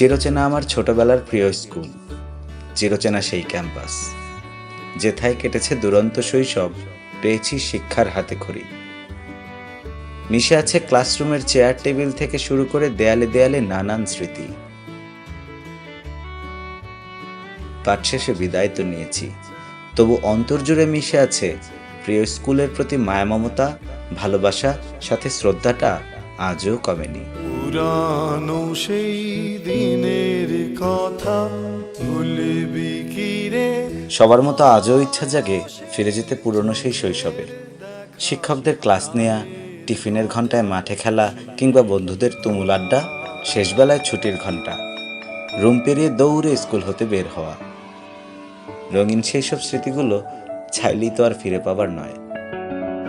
চিরচেনা আমার ছোটবেলার প্রিয় স্কুল, চিরচেনা সেই ক্যাম্পাস। যেথায় কেটেছে দুরন্ত শৈশব, পেয়েছি শিক্ষার হাতে খড়ি। মিশে আছে ক্লাসরুমের চেয়ার টেবিল থেকে শুরু করে দেয়ালে দেয়ালে নানান স্মৃতি। পাঠ শেষে বিদায় তো নিয়েছি। তবু অন্তর্জুড়ে মিশে আছে প্রিয় স্কুলের প্রতি মায়া মমতা ভালোবাসা, সাথে শ্রদ্ধাটা আজও কমেনি। পুরানো সেই দিনের কথা ভুলবি কি রে? সবার মতো আজও ইচ্ছা জাগে ফিরে যেতে পুরনো সেই শৈশবে শিক্ষকদের ক্লাস নেওয়া টিফিনের ঘন্টায় মাঠে খেলা কিংবা বন্ধুদের তুমুল আড্ডা শেষবেলায় ছুটির ঘণ্টা রুম পেরিয়ে দৌড়ে স্কুল হতে বের হওয়া। রঙিন সেই সব স্মৃতিগুলো চাইলেই তো আর ফিরে পাবার নয়।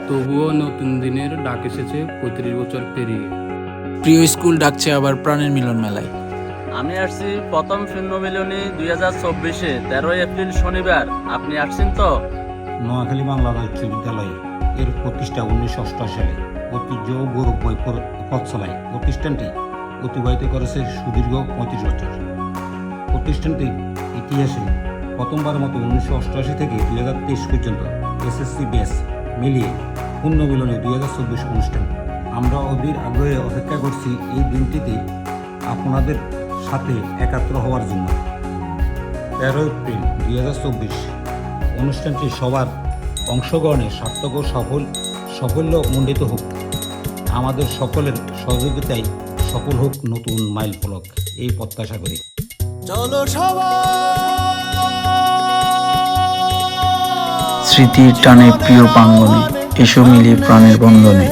তবুও নতুন দিনের ডাক এসেছে পঁয়ত্রিশ বছর পেরিয়ে। প্রিয় স্কুল ডাকছে আবার প্রাণের মিলন মেলায়। আমি আসছি প্রথম শূন্য মিলনী দুই হাজার চব্বিশে তেরোই এপ্রিল শনিবার। আপনি আসছেন তো? নোয়াখালী বাংলা উচ্চ বিদ্যালয় এর প্রতিষ্ঠা উনিশশো অষ্টআশি সালে। ঐতিহ্য ও গৌরবময় পর- পথ চলায় প্রতিষ্ঠানটি অতিবাহিত করেছে সুদীর্ঘ পঁয়ত্রিশ বছর। প্রতিষ্ঠানটি ইতিহাসে প্রথমবার মতো উনিশশো অষ্টআশি থেকে দুই হাজার তেইশ পর্যন্ত এসএসসি বেস মিলিয়ে পূর্ণ মিলনে দুই হাজার চব্বিশ অনুষ্ঠান। আমরা অধীর আগ্রহে অপেক্ষা করছি এই দিনটিতে আপনাদের সাথে একাত্র হওয়ার জন্য। তেরো এপ্রিল দুই হাজার চব্বিশ অনুষ্ঠানটি সবার অংশগ্রহণে সার্থক ও সফল সাফল্য মণ্ডিত হোক। আমাদের সকলের সহযোগিতায় সফল হোক নতুন মাইল ফলক। এই প্রত্যাশা করি। চলো স্মৃতির টানে প্রিয় প্রাঙ্গনে এসো মিলিয়ে প্রাণের বন্ধনে